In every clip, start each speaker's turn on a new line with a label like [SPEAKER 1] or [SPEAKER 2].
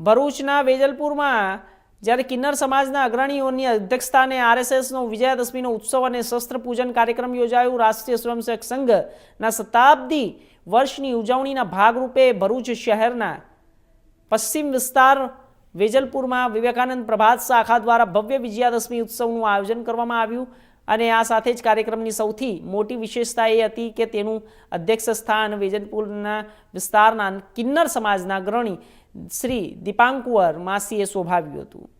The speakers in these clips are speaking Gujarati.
[SPEAKER 1] ભરૂચના વેજલપુરમાં જ્યારે કિન્નર સમાજના અગ્રણીઓની અધ્યક્ષતાને આરએસએસનો વિજયાદશમીનો ઉત્સવ અને શસ્ત્ર પૂજન કાર્યક્રમ યોજાયો, રાષ્ટ્રીય સ્વયંસેવક સંઘના શતાબ્દી વર્ષની ઉજવણીના ભાગરૂપે ભરૂચ શહેરના પશ્ચિમ વિસ્તાર વેજલપુરમાં વિવેકાનંદ પ્રભાત શાખા દ્વારા ભવ્ય વિજયાદશમી ઉત્સવનું આયોજન કરવામાં આવ્યું. અને આ સાથે જ કાર્યક્રમની સૌથી મોટી વિશેષતા એ હતી કે તેનું અધ્યક્ષ સ્થાન વેજનપુરના વિસ્તારના કિન્નર સમાજના અગ્રણી શ્રી દીપાંકુવર માસીએ શોભાવ્યું હતું.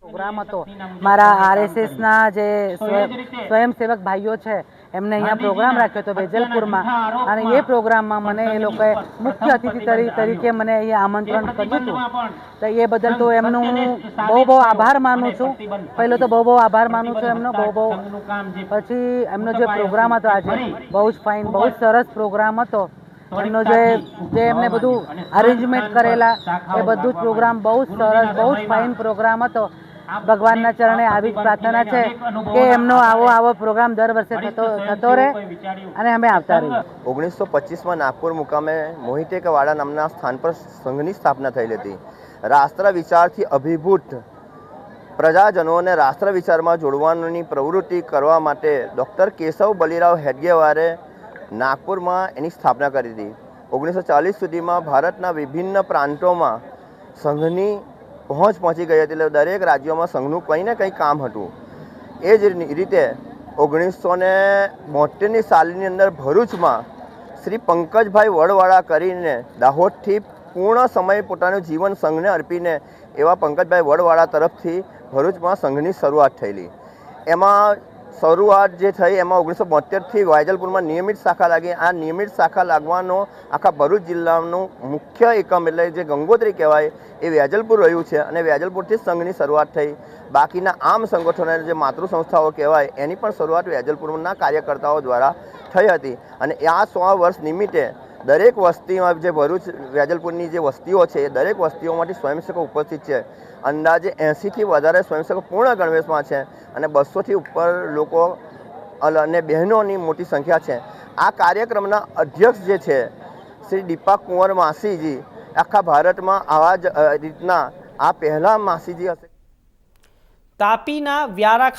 [SPEAKER 2] પ્રોગ્રામ હતો. મારા આરએસએસના જે સ્વયં- સ્વયંસેવક ભાઈઓ છે એમને અહીંયા પ્રોગ્રામ રાખ્યો હતો વેજલપુરમાં અને એ પ્રોગ્રામમાં મને એ લોકોએ મુખ્ય અતિથિ તરી- તરીકે મને અહીંયા આમંત્રણ કર્યું હતું. તો એ બદલ તો એમનું હું બહુ બહુ આભાર માનું છું. પહેલો તો બહુ બહુ આભાર માનું છું એમનો બહુ બહુ પછી એમનો જે પ્રોગ્રામ હતો આજે બહુ જ ફાઇન બહુ જ સરસ પ્રોગ્રામ હતો. એમનો જે જે એમને બધું અરેન્જમેન્ટ કરેલા એ બધું જ પ્રોગ્રામ બહુ જ સરસ બહુ જ ફાઇન પ્રોગ્રામ હતો. ભગવાનના ચરણે આવી જ પ્રાર્થના છે કે એમનો આવો આવો પ્રોગ્રામ દર વર્ષે થતો થતો રહે અને અમે આવતા રહીએ.
[SPEAKER 3] ઓગણીસો પચીસમાં નાગપુર મુકામે મોહિતેકવાડા નામના સ્થાન પર સંઘની સ્થાપના થયેલી હતી. રાષ્ટ્ર વિચારથી અભિભૂત પ્રજાજનોને રાષ્ટ્ર વિચારમાં જોડવાની પ્રવૃત્તિ કરવા માટે ડૉક્ટર કેશવ બલિરાવ હેડગેવારે નાગપુરમાં એની સ્થાપના કરી હતી. ઓગણીસો ચાલીસ સુધીમાં ભારતના વિભિન્ન પ્રાંતોમાં સંઘની પહોંચ પહોંચી ગઈ હતી. એટલે દરેક રાજ્યોમાં સંઘનું કંઈ ને કંઈ કામ હતું. એ જ રીતે ઓગણીસો ને બોતેરની સાલની અંદર ભરૂચમાં શ્રી પંકજભાઈ વડવાળા કરીને દાહોદથી પૂર્ણ સમય પોતાનું જીવન સંઘને અર્પીને એવા પંકજભાઈ વડવાળા તરફથી ભરૂચમાં સંઘની શરૂઆત થયેલી. એમાં શરૂઆત જે થઈ એમાં ઓગણીસો બોતેરથી વાયજલપુરમાં નિયમિત શાખા લાગી. આ નિયમિત શાખા લાગવાનો આખા ભરૂચ જિલ્લાનું મુખ્ય એકમ એટલે જે ગંગોત્રી કહેવાય એ વ્યાજલપુર રહ્યું છે અને વ્યાજલપુરથી સંઘની શરૂઆત થઈ. બાકીના આમ સંગઠનો જે માતૃ સંસ્થાઓ કહેવાય એની પણ શરૂઆત વ્યાજલપુરના કાર્યકર્તાઓ દ્વારા થઈ હતી. અને આ સો વર્ષ નિમિત્તે દરેક વસ્તીમાં જે ભરૂચ, વેજલપુરની જે વસ્તીઓ છે, એ દરેક વસ્તીઓમાંથી સ્વયંસેવકો ઉપસ્થિત છે. અંદાજે એંસીથી વધારે સ્વયંસેવકો પૂર્ણ ગણવેશમાં છે અને બસોથી ઉપર લોકો અને બહેનોની મોટી સંખ્યા છે. આ કાર્યક્રમના અધ્યક્ષ જે છે, શ્રી દીપા કુંવર માસીજી, આખા ભારતમાં આવા જ રીતના આ પહેલા માસીજી હશે.
[SPEAKER 1] તાપીના વ્યારા